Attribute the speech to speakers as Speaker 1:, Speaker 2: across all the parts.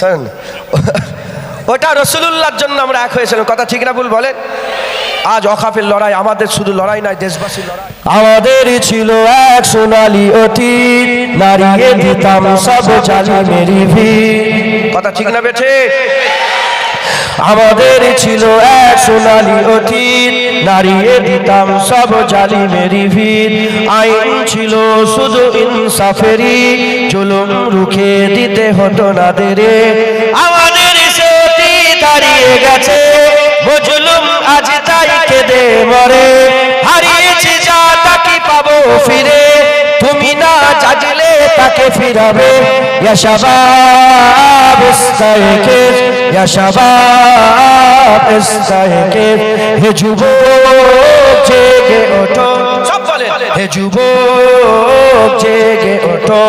Speaker 1: শোনেন ওটা রসুলুল্লাহর জন্য আমরা এক হয়েছিলাম কথা ঠিক না ভুল বলেন? আজ অখাফের লড়াই আমাদের শুধু লড়াই নয় দেশবাসীর লড়াই।
Speaker 2: আমাদের ছিল এক সোনালি অতীত নারিয়ে দিতাম সব জালি মেরি ভিড়।
Speaker 1: কথা ঠিক না বেঠে?
Speaker 2: আমাদের ছিল এক সোনালি অতীত নারিয়ে দিতাম সব জালি মেরি ভিড়। আইন ছিল শুধু ইনসাফেরি জুলুম রুখে দিতে হতো না দেরে আমাদের সে দাঁড়িয়ে গেছে মজলুম আজ তাই কেঁদে মরে। হারিয়েছে যা তাকে পাবো ফিরে, তুমি না জাগলে তাকে ফিরাবে। ইয়া শাবাব ইস্তাইকিজ ইয়া শাবাব হে যুবক জেগে ওঠো।
Speaker 1: সব বলেন।
Speaker 2: হে যুবক জেগে ওঠো।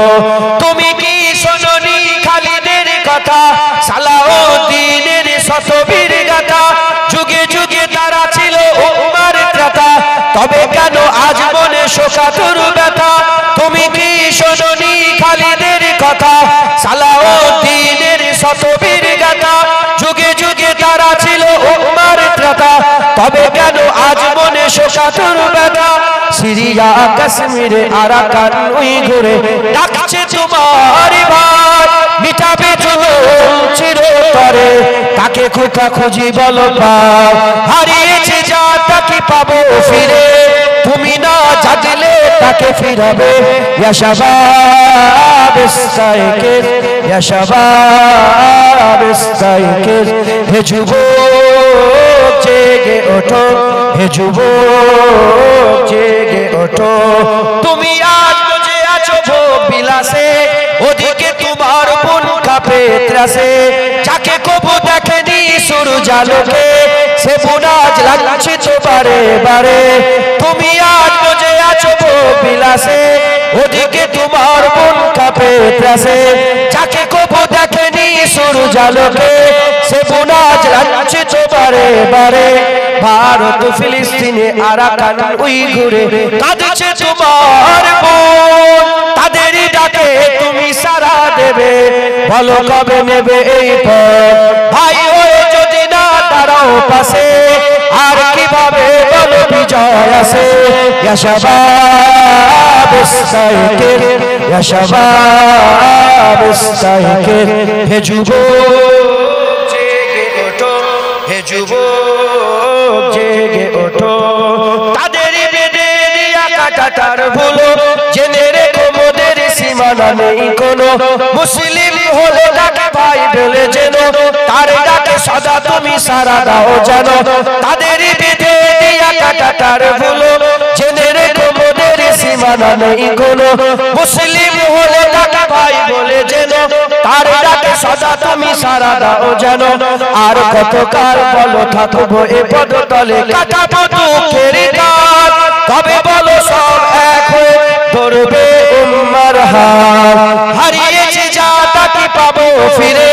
Speaker 2: তুমি কি শোনি খালিদের কথা? সালাউদ্দিনের শতবীর গাথা। যুগে যুগে তারা ছিল উম্মার ত্রাতা। তবে কেন আজ মনে শোকাতুর ব্যথা? তুমি কি খালিদের কথা, সালাউদ্দিনের শতবীর গাথা। যুগে যুগে তারা ছিল উম্মার ত্রাতা। তবে কেন আজ মনে শোকাতুর ব্যথা? সিরিয়া, কাশ্মীরে, আরাকান উই ঘুরে ডাকছে তোমার ভাই। মিটাবে জুলুম চিরতরে, তাকে খোকা খুঁজি বলো পাও। হারিয়েছে যা তাকে পাবো ফিরে? তুমি না জাগলে তাকে ফিরাবে। ইয়া শাবাব ইস্তাইকিজ ইয়া শাবাব ইস্তাইকিজ হে যুবক, জেগে ওঠো, হে যুবক, জেগে ওঠো। তুমি আজ বুঝে আছো ভোগ বিলাসে ওদিকে তোমার বোন কাপে ত্রাসে। যাকে কবু দেখেনি শুরু জালোকে সে বুনাজ লাগছে তো বারে বারে। তুমি আজ বুঝে আছো বিলাসে ওদিকে তোমার বোন কাপে ত্রাসে। যাকে কবু দেখেনি শুরু জালোকে, সে বুনাজ লাগছে তো বারে বারে। ভারত, ফিলিস্তিনে, আরাকান উই ঘুরে কাঁদছে তোমার বোন তাদেরই ডাকে তুমি সারা দেবে, বলো কবে নেবে এই পথ? ভাই হয়ে দাঁড়াও পাশে, আর কীভাবে বলো বিজয় আসে ইয়া শাবাব ইস্তাইকির ইয়া শাবাব ইস্তাইকির হে যুবক জেগে ওঠো, হে ওঠো। তাদের বেদে দিয়া কাটাটার ভুলো সীমানা নেই কোনো মুসলিম হলে ডাকে ভাই বলে যেন তার ডাকে সদা তুমি সারা দাও যেন তাদের বেদে দিয়া কাটাটার ভুলো। জেনে রেখো মোদের সীমানা নেই মুসলিম হলে ডাকে ভাই বলে যেন তার ডাকে তুমি সারা দাও যেন আর কতকাল বলো থাকব এ কাটাবো দুঃখের কবে বলো সব এক হয়ে ধরবে উম্মার হাত। হারিয়েছে যা তাকে পাবো ফিরে?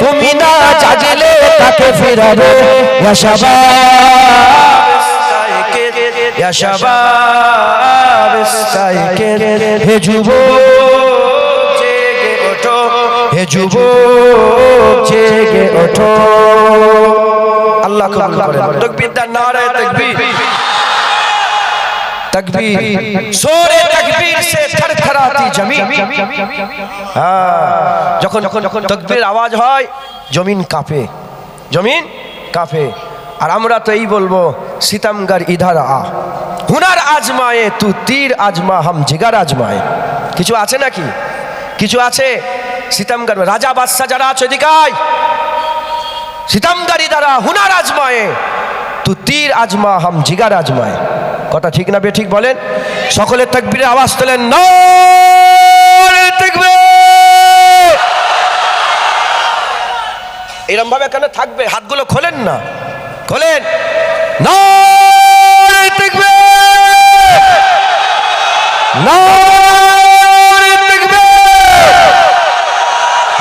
Speaker 2: তুমি না জাগলে তাকে ফিরাবে। ইয়া শাবাব হে ওঠো। হে যুবক জেগে ওঠো।
Speaker 1: আল্লাহ কবুল করেন তকবীর দেন নারে তকবীর। তকবীর। সোরে তকবীর সে থরথরাতি জমিন হ্যাঁ যখন যখন তকবীর আওয়াজ হয়, জমিন কাঁপে জমিন কাঁপে। আর আমরা তো এই বলব, সিতমগর ইধার আ, হুনার আজমায়ে তু তীর আজমা হাম জিগার আজমায়ে। কিছু আছে নাকি? কিছু আছে? সিতমগর, রাজা বাদশাহ যারা আছে এদিকায় সিতমগারি দ্বারা হুনার আজমায়ে তু তীর আজমা হাম জিগার আজমায়ে। কথা ঠিক না বে ঠিক বলেন? সকলের তাকবীরের আওয়াজ তোলেন, নারে তাকবীর! এরম ভাবে কেন থাকবে? হাতগুলো খোলেন না। খোলেন তাকবীর! তাকবীর!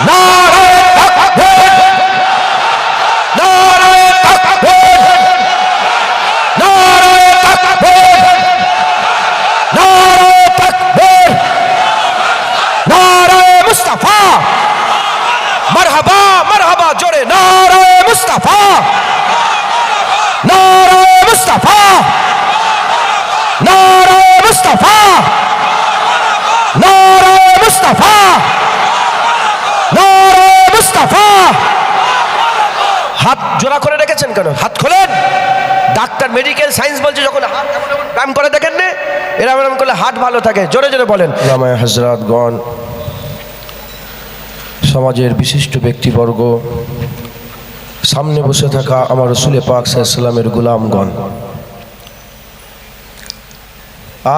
Speaker 1: নারে তাকবীর নারে তাকবীর নারে তাকবীর নারে তাকবীর নারে মুস্তাফা মারহাবা
Speaker 2: জোরে নারায় মুস্তাফা নারায় মুস্তাফা নারায় মুস্তাফা নারায় মুস্তাফা। মুস্তাফা। হাত জোড়া করে রেখেছেন কেন? হাত খোলেন? ডাক্তার মেডিকেল সায়েন্স বলছে যখন হাত ব্যায়াম করে দেখেন না, এরম এরম করলে হার্ট ভালো থাকে। জোরে জোরে বলেন।
Speaker 1: জামায় হজরতগণ সমাজের বিশিষ্ট ব্যক্তিবর্গ, সামনে বসে থাকা আমার রসুল পাক সাল্লামের গুলামগণ,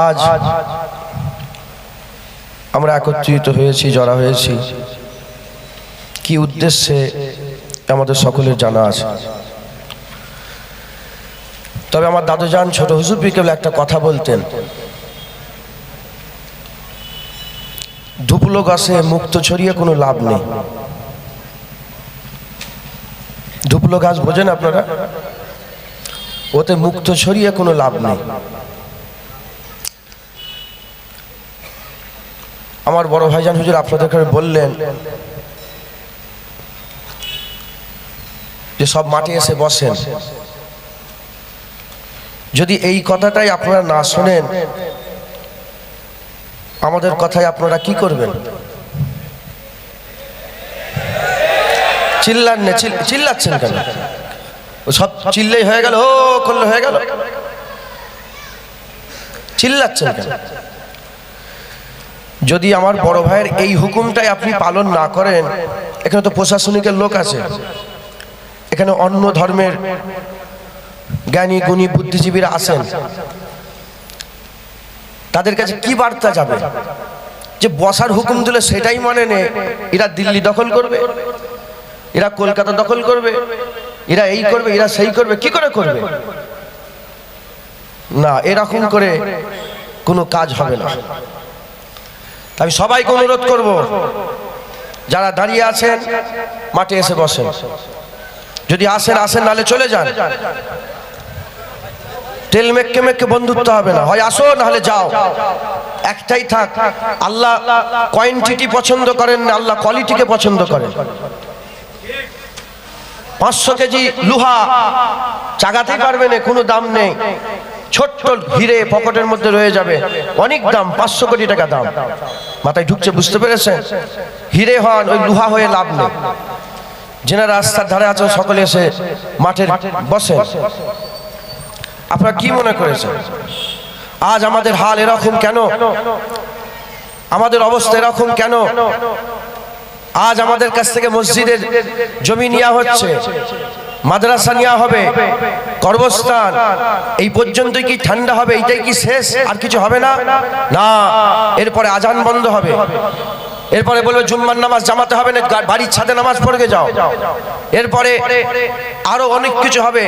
Speaker 1: আজ আমরা একত্রিত হয়েছি, জড়া হয়েছি। কি উদ্দেশ্যে আমাদের সকলের জানা আছে? তবে আমার দাদুজান, ছোট হুজুর বিকেল একটা কথা বলতেন। ধুপলো গাছে মুক্ত ছড়িয়ে কোনো লাভ নেই। ধুপলো গাছ বোঝেন আপনারা? ওতে মুক্ত ছড়িয়ে কোনো লাভ নেই। আমার বড় ভাইজান হুজুর আপনাদেরকে বললেন যে সব মাঠে এসে বসেন। যদি এই কথাটাই আপনারা না শোনেন, আমাদের কথায় আপনারা কি করবেন? চিল্লান না চিল- চিল্লাচ্ছেন কেন? সব চিল্লেই হয়ে গেল, ও করলে হয়ে গেল। চিল্লাচ্ছেন কেন? যদি আমার বড় ভাইয়ের এই হুকুমটাই আপনি পালন না করেন, এখানে তো প্রশাসনিকের লোক আছে। এখানে অন্য ধর্মের জ্ঞানী, গুণী, বুদ্ধিজীবীরা আছেন। তাদের কাছে কি বার্তা যাবে? যে বসার হুকুম দিলে সেটাই মানে নে, এরা দিল্লি দখল করবে, এরা কলকাতা দখল করবে, এরা এই করবে, এরা সেই করবে, কি করে করবে? না, এরকম করে কোনো কাজ হবে না। আমি সবাইকে অনুরোধ করব, যারা দাঁড়িয়ে আছেন, মাঠে এসে বসেন। যদি আসেন আসেন নালে চলে যান। তেল মেককে মেককে বন্ধুত্ব হবে না। হয় আসো, নাহলে যাও। একটাই থাক, আল্লাহ কোয়ান্টিটি পছন্দ করেন না, আল্লাহ কোয়ালিটিকে পছন্দ করেন। পাঁচশো কেজি লুহা, চাগাতেই পারবে না, কোনো দাম নেই। ছোট্ট হিরে পকেটের মধ্যে রয়ে যাবে। অনেক দাম, পাঁচশো কোটি টাকা দাম। মাথায় ঢুকছে, বুঝতে পেরেছেন হিরে হন ওই লুহা হয়ে লাভ নেই। যেনারা রাস্তার ধারে আছেন, সকলে এসে মাঠের বসে আপনারা কি মনে করেছেন? আজ আমাদের হাল এরকম কেন? আমাদের অবস্থা এরকম কেন? আজ আমাদের কাছ থেকে মসজিদের জমি নেওয়া হচ্ছে, মাদ্রাসা নেওয়া হবে। কর্মস্থান। এই পর্যন্ত কি ঠান্ডা হবে, এইটাই কি শেষ? আর কিছু হবে না? না, এরপরে আজান বন্ধ হবে। এরপরে বলবে, জুম্মার নামাজ জামাতে হবে না বাড়ির ছাদে নামাজ পড়বে যাও। এরপরে আরও অনেক কিছু হবে।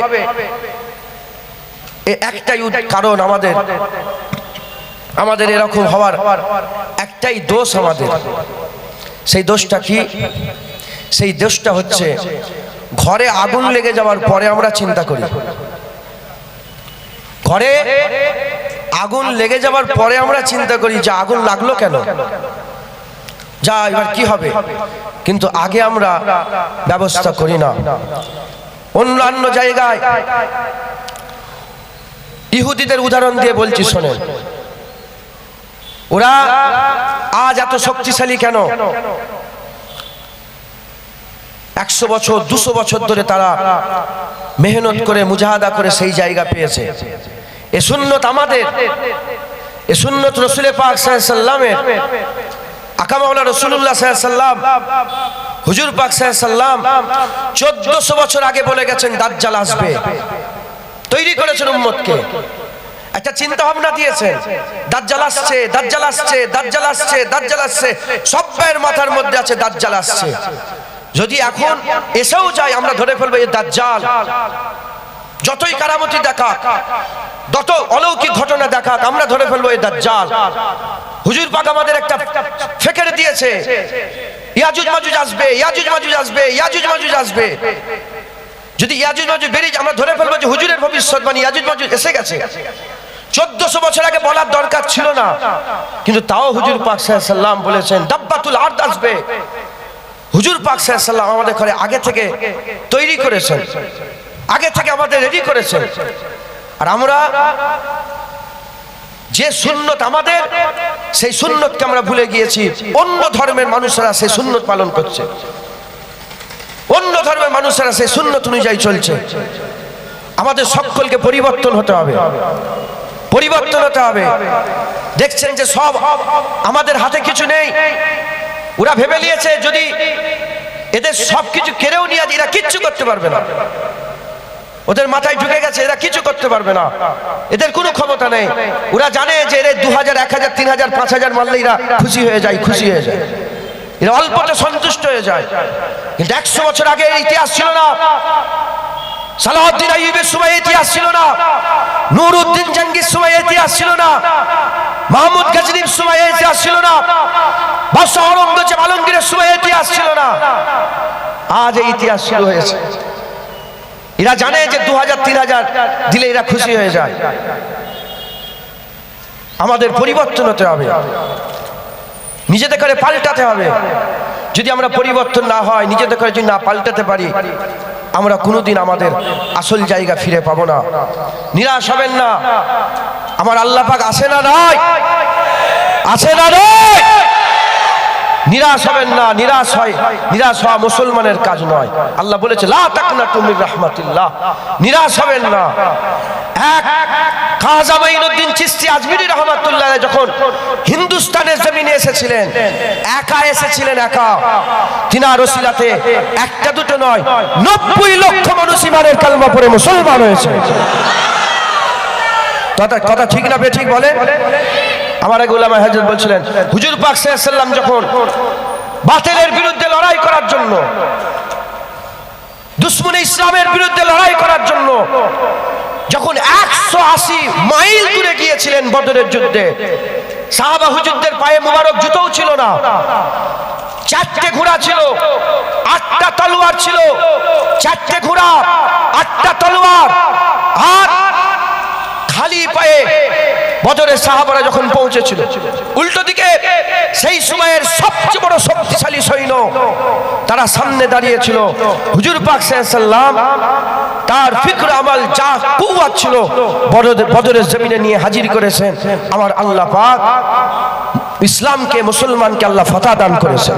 Speaker 1: একটাই কারণ আমাদের। আমাদের এরকম হওয়ার একটাই দোষ আমাদের। সেই দোষটা কি? সেই দোষটা হচ্ছে, ঘরে আগুন লেগে যাওয়ার পরে আমরা চিন্তা করি। ঘরে আগুন লেগে যাওয়ার পরে আমরা চিন্তা করি যে আগুন লাগল কেন? যা, এবার কি হবে? কিন্তু আগে আমরা ব্যবস্থা করি না। অন্যান্য জায়গায় ইহুদিদের উদাহরণ দিয়ে বলছি, শোনেন। ওরা আজ এত শক্তিশালী কেন? একশো বছর, দুশো বছর ধরে তারা মেহনত করে, মুজাহাদা করে সেই জায়গা পেয়েছে। এ সুন্নত আমাদের। এ সুন্নত রসুলে পাক সাল্লামের। আকামাউলা রসুল্লাহ সাল্লাম, হুজুর পাক সাল্লাম চোদ্দশো বছর আগে বলে গেছেন, দাজ্জাল আসবে। তৈরি করেছেন উম্মতকে। একটা চিন্তা ভাবনা দিয়েছেন, দাজ্জাল আসছে দাজ্জাল আসছে দাজ্জাল আসছে দাজ্জাল আসছে। সব্বাইয়ের মাথার মধ্যে আছে, দাজ্জাল আসছে। যদি এখন এসেও যায়, আমরা ধরে ফেলব এই দাজ্জাল। যতই কারামতি দেখা যত অলৌকিক ঘটনা দেখা আমরা ধরে ফেলব এই দাজ্জাল। হুজুর পাক আমাদের একটা ফেকেরে দিয়েছে। ইয়াজুজ মাজুজ আসবে, ইয়াজুজ মাজুজ আসবে, ইয়াজুজ মাজুজ আসবে। যদি ইয়াজুজ মাজুজ বেরিয়ে আমরা ধরে ফেলব যে হুজুরের ভবিষ্যৎবাণী ইয়াজুজ মাজুজ এসে গেছে। চোদ্দশো বছর আগে বলার দরকার ছিল না। কিন্তু তাও হুজুর পাক সাল্লাম বলেছেন, দাব্বাতুল আর্দ আসবে। হুজুর পাক সাল্লাম আমাদের ঘরে আগে থেকে তৈরি করেছেন। আগে থেকে আমাদের রেডি করেছেন। আর আমরা যে সুন্নত আমাদের, সেই সুন্নতকে আমরা ভুলে গিয়েছি। অন্য ধর্মের মানুষেরা সেই সুন্নত পালন করছে। অন্য ধর্মের মানুষেরা সেই সুন্নত অনুযায়ী চলছে। আমাদের সকলকে পরিবর্তন হতে হবে। পরিবর্তন হতে হবে। দেখছেন যে সব আমাদের হাতে কিছু নেই। ওরা ভেবে নিয়েছে, যদি এদের সবকিছু কেড়েও নিয়ে এরা কিচ্ছু করতে পারবে না। ওদের মাথায় ঢুকে গেছে, এরা কিছু করতে পারবে না। এদের কোনো ক্ষমতা নেই। ওরা জানে যে এরা দু হাজার এক হাজার তিন হাজার পাঁচ হাজার মারলে এরা খুশি হয়ে যায়, খুশি হয়ে যায়। এরা অল্পতে সন্তুষ্ট হয়ে যায়। কিন্তু একশো বছর আগে ইতিহাস ছিল না। সালাহউদ্দিন আইয়ুবের সময় ইতিহাস ছিল না। নুরউদ্দিন জাঙ্গির সময় ইতিহাস ছিল না। মাহমুদ গজনীর সময় ইতিহাস ছিল না। বাদশাহ আলমগীরের সময় ইতিহাস ছিল না। আজ এই ইতিহাস শুরু হয়েছে। এরা জানে যে দু হাজার তিন হাজার দিলে এরা খুশি হয়ে যায়। আমাদের পরিবর্তন হতে হবে। নিজেদের করে পাল্টাতে হবে। যদি আমরা পরিবর্তন না হয়, নিজেদের করে যদি না পাল্টাতে পারি, আমরা কোনোদিন আমাদের আসল জায়গা ফিরে পাবো না। নিরাশ হবেন না। আমার আল্লাহ পাক আসে না নয় আসে না নয় নিরাশ হবেন না, নিরাশ হয়। নিরাশ হওয়া মুসলমানের কাজ নয়। আল্লাহ বলেছে, লা তাকনা তুমি রাহমাতিল্লাহ। নিরাশ হবেন না। এক খাজা মাইনুদ্দিন চিশতি আজমিরি রহমাতুল্লাহ যখন হিন্দুস্তানের জমিনে এসেছিলেন, একা এসেছিলেন একা। তিনার রসিলাতে একটা দুটো নয়, নব্বই লক্ষ মানুষ ইমানের কালমা পড়ে মুসলমান হয়েছে। কথা ঠিক না বে ঠিক বলে আমার এক উলামা হাজর বলছিলেন, হুজুর পাক সাল্লাম যখন বাতিলের বিরুদ্ধে লড়াই করার জন্য, দুশ্মন ইসলামের বিরুদ্ধে লড়াই করার জন্য যখন একশো আশি মাইল দূরে গিয়েছিলেন বদরের যুদ্ধে, সাহাবা হুজুরদের পায়ে মোবারক জুতোও ছিল না, চারটে ঘোড়া ছিল, আটটা তলোয়ার ছিল, চারটে ঘোড়া, আটটা তলোয়ার, আর খালি পায়ে বদরের সাহাবারা যখন পৌঁছেছিল, উল্টো দিকে সেই সময়ের সবচেয়ে বড় শক্তিশালী সৈন্য, তারা সামনে দাঁড়িয়েছিল। হুজুর পাক সাল্লাম তার ফিক্র আমাল যা কুয়াত ছিল বদরের- জমিনে নিয়ে হাজির করেছেন। আমার আল্লাহ পাক ইসলামকে, মুসলমানকে আল্লাহ ফতা দান করেছেন।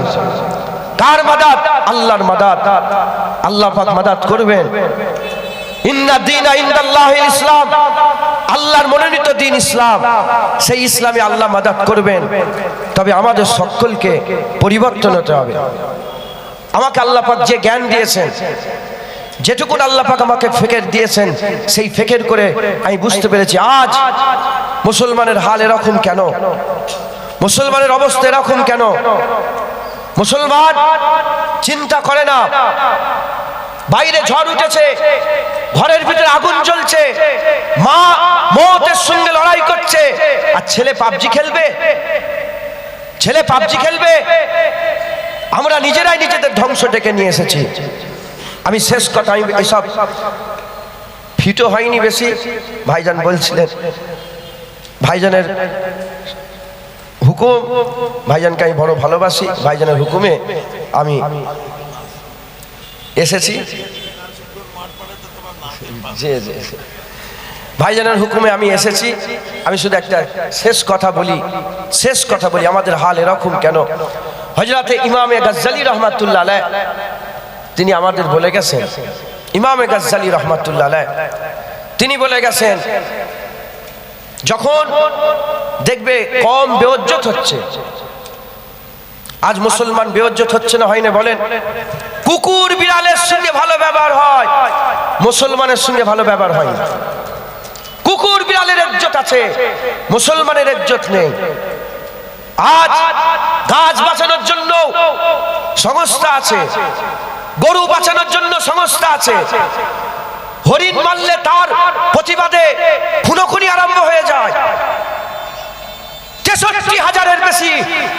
Speaker 1: কার মাদাত? আল্লাহর মাদাত। আল্লাহ পাক মাদাত করবেন। ইসলাম। আল্লাহর মনোনীত দিন ইসলাম। সেই ইসলামে আল্লাহ করবেন। তবে আমাদের সকলকে পরিবর্তন হতে হবে। আমাকে যে জ্ঞান দিয়েছেন আল্লাহ আমাকে ফেকের দিয়েছেন, সেই ফেকের করে আমি বুঝতে পেরেছি, আজ মুসলমানের হাল এরকম কেন? মুসলমানের অবস্থা এরকম কেন? মুসলমান চিন্তা করে না। বাইরে ঝড় উঠেছে। ঘরের ভিতরে আগুন জ্বলছে। মা মতের সঙ্গে লড়াই করছে। আর ছেলে পাবজি খেলবে? ছেলে পাবজি খেলবে? আমরা নিজেরাই নিজেদের ধ্বংস ডেকে নিয়ে এসেছি। আমি শেষ কথা, আমি এসব ফিটো হয়নি বেশি, ভাইজান বলছিলেন। ভাইজানের হুকুম, ভাইজানকে আমি বড় ভালোবাসি। ভাইজানের হুকুমে আমি এসেছি। জি জি। ভাইজানের হুকুমে আমি এসেছি আমি শুধু একটা শেষ কথা বলি, শেষ কথা বলি, আমাদের হাল এরকম কেন হজরতে ইমামে গজ্জালি রহমাতুল্লাহ তিনি আমাদের বলে গেছেন, ইমামে গজ্জালি রহমাতুল্লাহ তিনি বলে গেছেন, যখন দেখবে কম বেওজ্জত হচ্ছে আজ মুসলমান বেওজ্জত হচ্ছে না, হয় না বলেন? কুকুর বিড়ালের সঙ্গে ভালো ব্যবহার হয়, মুসলমানের সঙ্গে ভালো ব্যবহার হয় না। কুকুর বিড়ালের ইজ্জত আছে, মুসলমানের ইজ্জত নেই। আজ গাছ বাঁচানোর জন্য সংস্থা আছে, গরু বাঁচানোর জন্য সংস্থা আছে। হরিণ মারলে তার প্রতিবাদে খুনোখুনি আরম্ভ হয়ে যায়। তেষট্টি হাজারের বেশি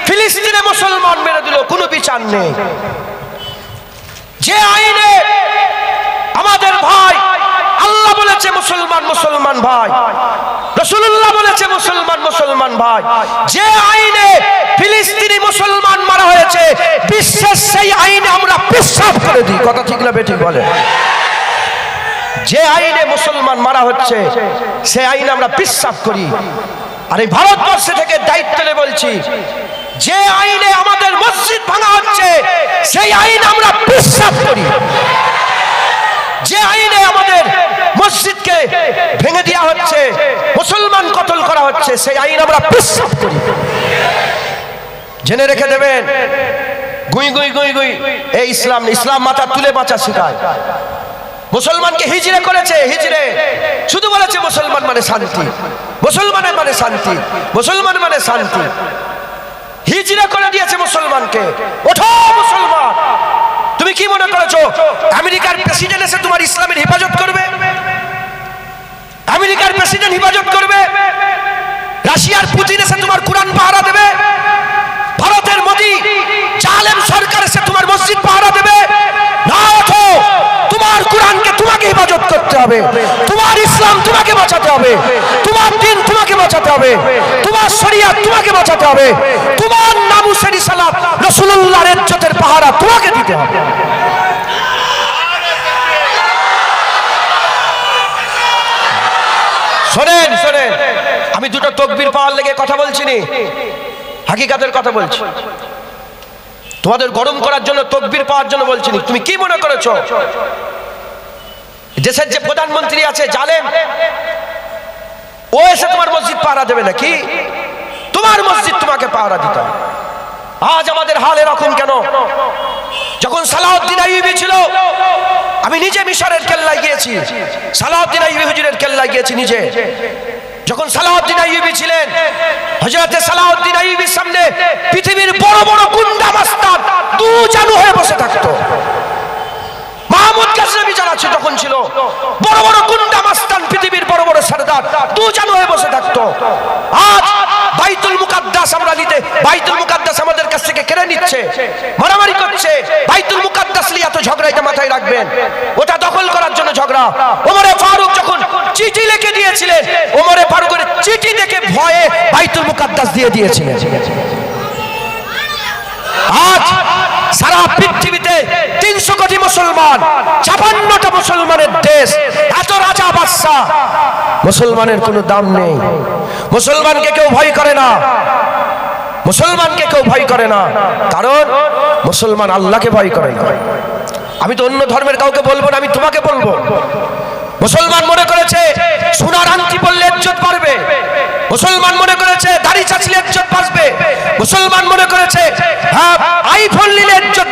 Speaker 1: ফিলিস্তিনে মুসলমান মেরে দিল, কোনো বিচার নেই। যে আইনে আমাদের ভাই, আল্লাহ বলেছে মুসলমান মুসলমান ভাই। রসুল্লাহ বলেছে মুসলমান মুসলমান ভাই। যে আইনে ফিলিস্তিনি মুসলমান মারা হয়েছে, বিশ্বের সেই আইনে আমরা বিশ্বাস করে দিই। কথা ঠিক না বেঠিক বলে যে আইনে মুসলমান মারা হচ্ছে, সে আইনে আমরা বিশ্বাস করি। আর এই ভারতবর্ষে থেকে দায়িত্ব নিয়ে বলছি, যে আইনে আমাদের মসজিদ ভাঙা হচ্ছে, সেই আইন আমরা বিশ্বাস করি। যে আইনে আমাদের মসজিদকে ভেঙে দেওয়া হচ্ছে, মুসলমান কতল করা হচ্ছে, সেই আইন আমরা বিশ্বাস করি। জেনে রেখে দেবেন, গুই গুই গুই গুই, এই ইসলাম ইসলাম মাথা তুলে বাঁচা শেখায়। মুসলমানকে হিজড়ে করেছে, হিজড়ে। শুধু বলেছে মুসলমান মানে শান্তি। মুসলমানের মানে শান্তি। মুসলমান মানে শান্তি। হিজড়ে করে দিয়েছে মুসলমানকে। ওঠো মুসলমান! তুমি কি মনে করেছ, আমেরিকার প্রেসিডেন্ট এসে তোমার ইসলামের হেফাজত করবে? আমেরিকার প্রেসিডেন্ট হেফাজত করবে? রাশিয়ার পুতিন এসে তোমার কোরআন পাহারা দেবে? ভারতের মোদি জালেম সরকার এসে তোমার মসজিদ পাহারা দেবে? না, ওঠো! তোমার কোরআনকে তোমাকে হেফাজত করতে হবে। তোমার ইসলাম তোমাকে বাঁচাতে হবে। তোমার দিন তোমাকে বাঁচাতে হবে। তোমার শরিয়াত তোমাকে বাঁচাতে হবে। তোমার নামুসের সালাত রসুল্লাহর ইজ্জতের পাহারা তোমাকে দিতে হবে। শোনেন শোনেন। আমি দুটো তকবির পাওয়ার লেগে কথা বলছি নি। হাকিকাতের কথা বলছি। তোমাদের গরম করার জন্য তকবির পাওয়ার জন্য বলছি। তুমি কি মনে করেছ? দেশের যে প্রধানমন্ত্রী আছে, জালেম, ও এসে তোমার মসজিদ পাহারা দেবে নাকি? তোমার মসজিদ তোমাকে পাহারা দিতে আজ আমাদের হাল এরকম কেন? যখন সালাউদ্দিন আইবি ছিল, আমি নিজে মিশরের কেল্লায় গিয়েছি। সালাউদ্দিন আইবি হুজুরের কেল্লায় গিয়েছি নিজে। যখন সালাউদ্দিন আইবি ছিলেন হজরতে সালাউদ্দিন আইবির সামনে পৃথিবীর বড় বড় গুন্ডা মাস্তান, দু জানু হয়ে বসে থাকতো মাহমুদ ছিল যখন ছিল, বড় বড় গুন্ডা মাস্তান পৃথিবীর বড় বড় সরদার দু জানু হয়ে বসে থাকতো। আজ বাইতুল মুকাদ্দাস আমরা নিতে, বাইতুল মুকাদ্দাস আমাদের কাছ থেকে কেড়ে নিচ্ছে, মারামারি করছে, বাইতুল মুকাদ্দাস নিয়ে এত ঝগড়া এটা মাথায় রাখবেন। ওটা দখল করার জন্য ঝগড়া। ওমরে ফারুক যখন চিঠি লিখে দিয়েছিলেন, ওমরে ফারুকের চিঠি দেখে ভয়ে বাইতুল মুকাদ্দাস দিয়ে দিয়েছিলেন। আজ সারা পৃথিবীতে তিনশো কোটি মুসলমান, ছাপান্নটা মুসলমানের দেশ, এত রাজা বাদশাহ। মুসলমানের কোনো দাম নেই। মুসলমানকে কেউ ভয় করে না। মুসলমানকে কেউ ভয় করে না। কারণ মুসলমান আল্লাহকে ভয় করে না। আমি তো অন্য ধর্মের কাউকে বলব না, আমি তোমাকে বলব। মুসলমান মনে করেছে, সোনার আংটি পড়লে ইজ্জত বাড়বে মুসলমান মনে করেছে, দাড়ি চাচলে ইজ্জত বাঁচবে। মুসলমান মনে করেছে আইফোন নিলে ইজ্জত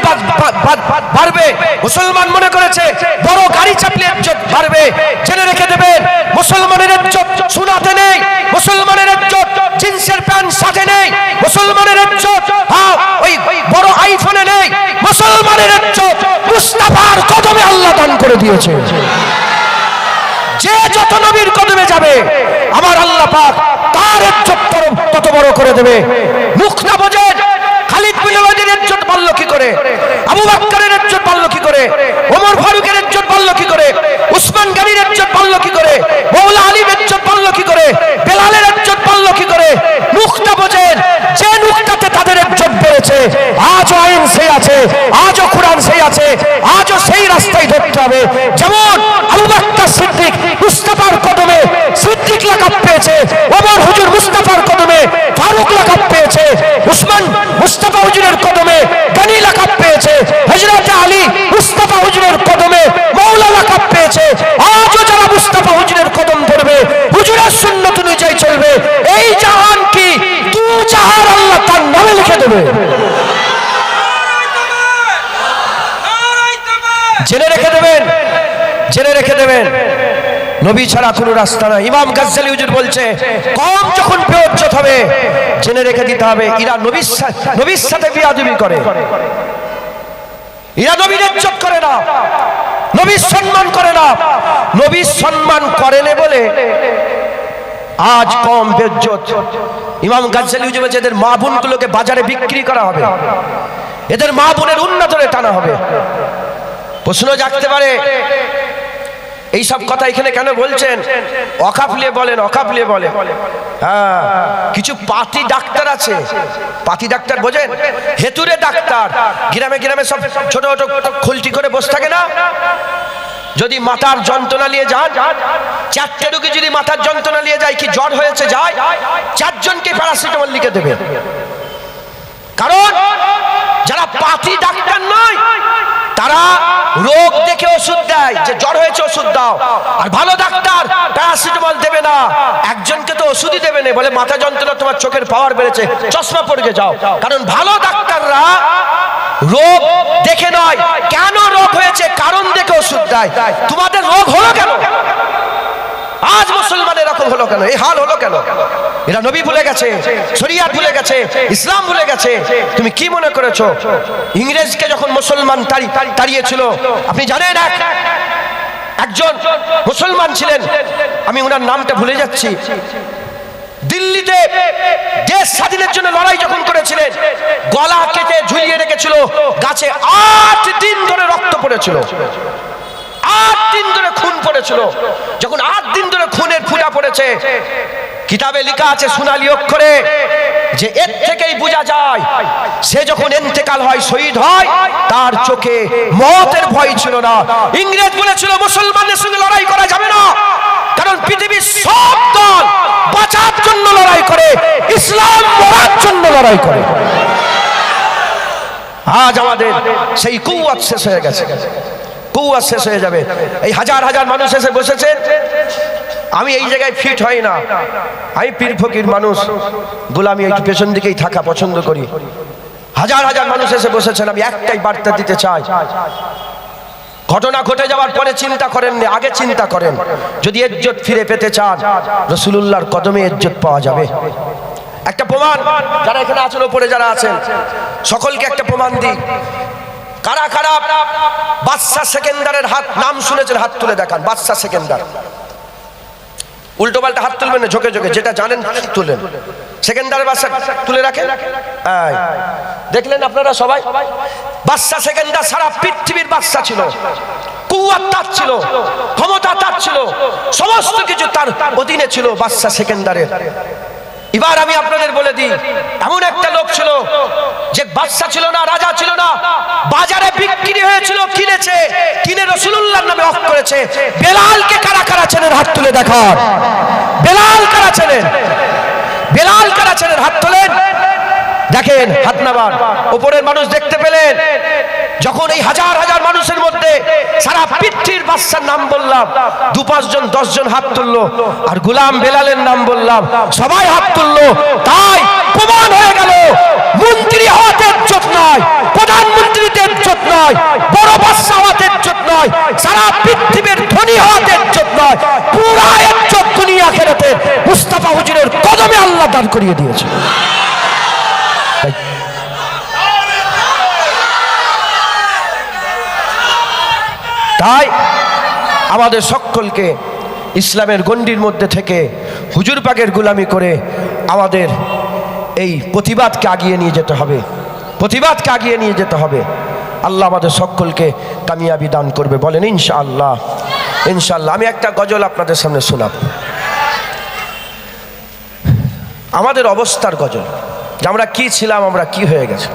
Speaker 1: বাড়বে। মুসলমান মনে করেছে, বড় গাড়ি চাপলে ইজ্জত বাড়বে। জেনে রেখে দেবেন, মুসলমানের ইজ্জত সোনাতে নেই। মুসলমানের ইজ্জত জিন্সের প্যান্ট শার্টে নেই। মুসলমানের ইজ্জত ওই বড় আইফোনে নেই। মুসলমানের ইজ্জত মুস্তাফার কদমে আল্লাহ দান করে দিয়েছে। যে যত নবীর কদমে যাবে, আমার আল্লাহ পাক তার ইজ্জত তত বড় করে দেবে। মুখ না বোঝে খালিদ বিন ওয়ালিদের ইজ্জত বাড়লো কি করে আবু বাক্কারের ইজ্জত বাড়লো কি করে ওমর ফারুকের ইজ্জত বাড়লো কি করে উসমান গানির ইজ্জত বাড়লো কি করে মৌলা আলীর ইজ্জত বাড়লো কি করে বেলালের ইজ্জত বাড়লো কি করে মুখটা বোঝেন যে নুকটাতে তাদের ইজ্জত বেড়েছে আজও আইন সেই আছে আজও কোরআন সেই আছে আজও সেই রাস্তায় ধরতে হবে যেমন আবু বাক্কার সিদ্দিক মুস্তাফার কদমে সিদ্দিক লাকাব পেয়েছে ওমর হুজুর মুস্তাফার কদমে ফারুক লাকাব পেয়েছে উসমান মুস্তাফা হুজুরের কদমে গনি লাকাব পেয়েছে হযরত আলী মুস্তাফা হুজুরের কদমে মৌলা লাকাব পেয়েছে আজও যারা মুস্তাফা হুজুরের কদম ধরবে হুজুরের সুন্নত অনুযায়ী চলবে এই জাহান কি দু জাহান আল্লাহ তার নামে লিখে দেবে। জেনে রেখে দেবেন, জেনে রেখে দেবেন। নবী ছাড়া কোনো রাস্তা নাই। ইমাম গাজ্জালি হুজুর বলছে, কম যখন বেউজ্জত হবে, জেনে রেখে দিতে হবে, এরা নবীর নবীর সাথে বিয়াদবি করে। এরা নবীর ইজ্জত করে না, নবীর সম্মান করে না। নবীর সম্মান করে না বলে, আজ কম বেজ্জত ইমাম গাজ্জালি বলছে, এদের মা বোনগুলোকে বাজারে বিক্রি করা হবে। এদের মা বোনের উন্নতরে টানা হবে। প্রশ্ন জাগতে পারে। এই সব কথা এখানে কেন বলছেন? অকাপলিয়ে বলেন অকাপলিয়ে বলেন। হ্যাঁ কিছু পাতি ডাক্তার আছে। পাতি ডাক্তার বোঝেন? হেতুরে ডাক্তার। গ্রামে গ্রামে সব ছোট ছোট খুলটি করে বসে থাকে না? যদি মাথার যন্ত্রণা নিয়ে যান, চারটে রোগী যদি মাথার যন্ত্রণা নিয়ে যায়, কি জ্বর হয়েছে যায়? চারজনকে প্যারাসিটামল লিখে দেবে কারণ যারা পাতি ডাক্তার নয়, তারা রোগ দেখে ওষুধ দেয়, যে জ্বর হয়েছে ওষুধ দাও। আর ভালো ডাক্তার প্যারাসিটামল দেবে না। একজনকে তো ওষুধই দেবে না, বলে মাথা যন্ত্রণা তোমার চোখের পাওয়ার বেড়েছে, চশমা পড়ে যাও। কারণ ভালো ডাক্তাররা রোগ দেখে নয়। কেন রোগ হয়েছে? কারণ দেখে ওষুধ দেয়। তোমাদের রোগ হলো কেন? আজ মুসলমান এরকম হলো কেন? এই হাল হলো কেন? এরা নবী ভুলে গেছে, শরিয়াত ভুলে গেছে, ইসলাম ভুলে গেছে। তুমি কি মনে করেছ? ইংরেজকে যখন মুসলমান তাড়ি- তাড়িয়েছিল, আপনি জানেন এক, একজন মুসলমান ছিলেন। আমি ওনার নামটা ভুলে যাচ্ছি। দিল্লিতে দেশ স্বাধীনের জন্য লড়াই যখন করেছিলেন, গলা কেটে ঝুলিয়ে রেখেছিল, গাছে আট দিন ধরে রক্ত পড়েছিল। আট দিন ধরে খুন পড়েছিল। যখন আট দিন ধরে খুনের ফুটা পড়েছে, কিতাবে লেখা আছে সোনালী অক্ষরে যে এর থেকেই বোঝা যায়, সে যখন এন্তেকাল হয়, শহীদ হয়, তার চোখে মতের ভয় ছিল না। ইংরেজ বলেছিল, মুসলমানদের সঙ্গে লড়াই করা যাবে না। কারণ পৃথিবীর সব দল বাঁচার জন্য লড়াই করে, ইসলাম মরার জন্য লড়াই করে। আজ আমাদের সেই কুয়াত শেষ হয়ে গেছে। কুয়া শেষ হয়ে যাবে। এই হাজার হাজার মানুষ এসে বসেছে। আমি এই জায়গায় ফিট হই না। আমি পীর ফকির মানুষ। গোলামি একটু পেছন দিকেই থাকা পছন্দ করি। হাজার হাজার মানুষ এসে বসেছেন। আমি একটাই বার্তা দিতে চাই। ঘটনা ঘটে যাওয়ার পরে চিন্তা করেননি, আগে চিন্তা করেন। যদি ইজ্জত ফিরে পেতে চান, রসুলুল্লাহর কদমে ইজ্জত পাওয়া যাবে। একটা প্রমাণ, যারা এখানে আছেন, ওপরে যারা আছেন, সকলকে একটা প্রমাণ দিই। কারা কারা বাদশা সেকেন্দারের হাত, নাম শুনেছেন, হাত তুলে দেখান বাদশা সেকেন্দার। উল্টো পাল্টা হাত তুলবেন না, ঝোঁকে ঝোঁকে, যেটা জানেন, তুলেন। সেকেন্দারের বাদশা তুলে রাখেন? দেখলেন আপনারা সবাই? বাদশা সেকেন্দার সারা পৃথিবীর বাদশা ছিল। তার ছিল, ক্ষমতা তার ছিল, সমস্ত কিছু তার ছিল এবার আমি আপনাদের বলে দিই, এমন একটা লোক ছিল যে ছিল না, রাজা ছিল না, বাজারে হয়েছিল, কিনেছে, কিনে নামে করেছে। বেলালকে কারা কারা হাত তুলে দেখান। বেলাল কারা চেনেন? বেলাল কারা চেনেন? হাত তোলেন। দেখেন হাত নামান। উপরের মানুষ দেখতে পেলেন। যখন এই হাজার হাজার মানুষের মধ্যে সারা পৃথিবীর বাচ্চার নাম বললাম, দু পাঁচজন, দশজন হাত তুললো, আর গুলাম বেলালের নাম বললাম, সবাই হাত তুললো। তাই প্রমাণ হয়ে গেল, মন্ত্রী হওয়াতে ইজ্জত নয়, প্রধানমন্ত্রীতে ইজ্জত নয়, বড় বাচ্চা হওয়াতে ইজ্জত নয়, সারা পৃথিবীর ধনী হওয়াতে ইজ্জত নয় পুরা ইজ্জত দুনিয়া খেলাতে মুস্তাফা হুজুরের কদমে আল্লাহ দান করিয়ে দিয়েছে। তাই আমাদের সকলকে ইসলামের গণ্ডির মধ্যে থেকে হুজুর পাকের গুলামি করে আমাদের এই প্রতিবাদকে আগিয়ে নিয়ে যেতে হবে। প্রতিবাদকে আগিয়ে নিয়ে যেতে হবে। আল্লাহ আমাদের সকলকে কামিয়াবি দান করবে বলেন, ইনশাআল্লাহ। ইনশাআল্লাহ, আমি একটা গজল আপনাদের সামনে শোনাব। আমাদের অবস্থার গজল, যে আমরা কি ছিলাম, আমরা কি হয়ে গেছে?